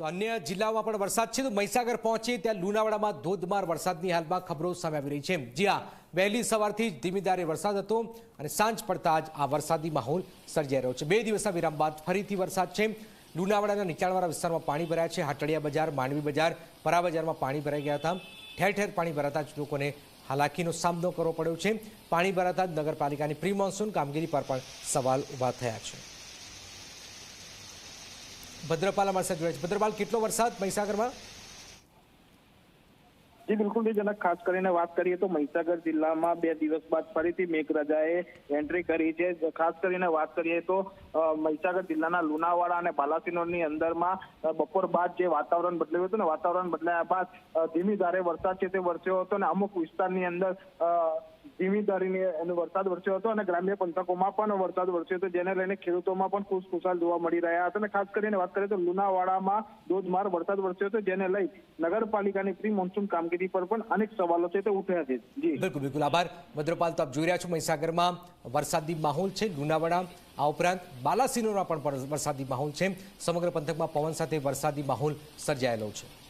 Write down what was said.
તો અન્ય જિલ્લાઓમાં પણ વરસાદ છે. તો મહીસાગર પહોંચે ત્યાં લુણાવાડામાં ધોધમાર વરસાદની હાલમાં ખબરો સામે આવી રહી છે. જી હા, વહેલી સવારથી જ ધીમીધારે વરસાદ હતો અને સાંજ પડતા જ આ વરસાદી માહોલ સર્જાઈ રહ્યો છે. બે દિવસના વિરામ બાદ ફરીથી વરસાદ છે. લુણાવાડાના નીચાણવાળા વિસ્તારમાં પાણી ભરાયા છે. હાટડિયા બજાર, માંડવી બજાર, પરા બજારમાં પાણી ભરાઈ ગયા હતા. ઠેર ઠેર પાણી ભરાતા જ લોકોને હાલાકીનો સામનો કરવો પડ્યો છે. પાણી ભરાતા જ નગરપાલિકાની પ્રી મોન્સૂન કામગીરી પર પણ સવાલ ઊભા થયા છે. ભદ્રપાલ અમારી સાથે જોડાય છે. ભદ્રપાલ, કેટલો વરસાદ મહીસાગરમાં? જી, બિલકુલ જનક ખાસ કરીને વાત કરીએ તો મહીસાગર જિલ્લામાં બે દિવસ બાદ ફરીથી મેઘરાજાએ એન્ટ્રી કરી છે. ખાસ કરીને વાત કરીએ તો મહીસાગર જિલ્લાના લુણાવાડા અને બાલાસિનોરની અંદરમાં બપોર બાદ જે વાતાવરણ બદલાયું હતું ને, વાતાવરણ બદલાયા બાદ ધીમી ધારે વરસાદ છે તે વરસ્યો હતો અને અમુક વિસ્તારની અંદર ધીમી ધારીને એનો વરસાદ વરસ્યો હતો અને ગ્રામ્ય પંથકોમાં પણ વરસાદ વરસ્યો હતો, જેને લઈને ખેડૂતોમાં પણ ખુશખુશાલ જોવા મળી રહ્યા હતા. અને ખાસ કરીને વાત કરીએ તો લુણાવાડામાં ધોધમાર વરસાદ વરસ્યો હતો, જેને લઈ નગરપાલિકાની પ્રી મોન્સૂન કામગીરી પર પણ અનેક સવાલો છે તે ઉઠ્યા છે. જી. બિલકુલ બિલકુલ. આભાર. ભદ્રપાલ, તો આપ જોઈ રહ્યા છો મહીસાગરમાં વરસાદી માહોલ છે. લુણાવાડા, આ ઉપરાંત બાલાસિનોરમાં પણ વરસાદી માહોલ છે. સમગ્ર પંથકમાં પવન સાથે વરસાદી માહોલ સર્જાયેલો છે.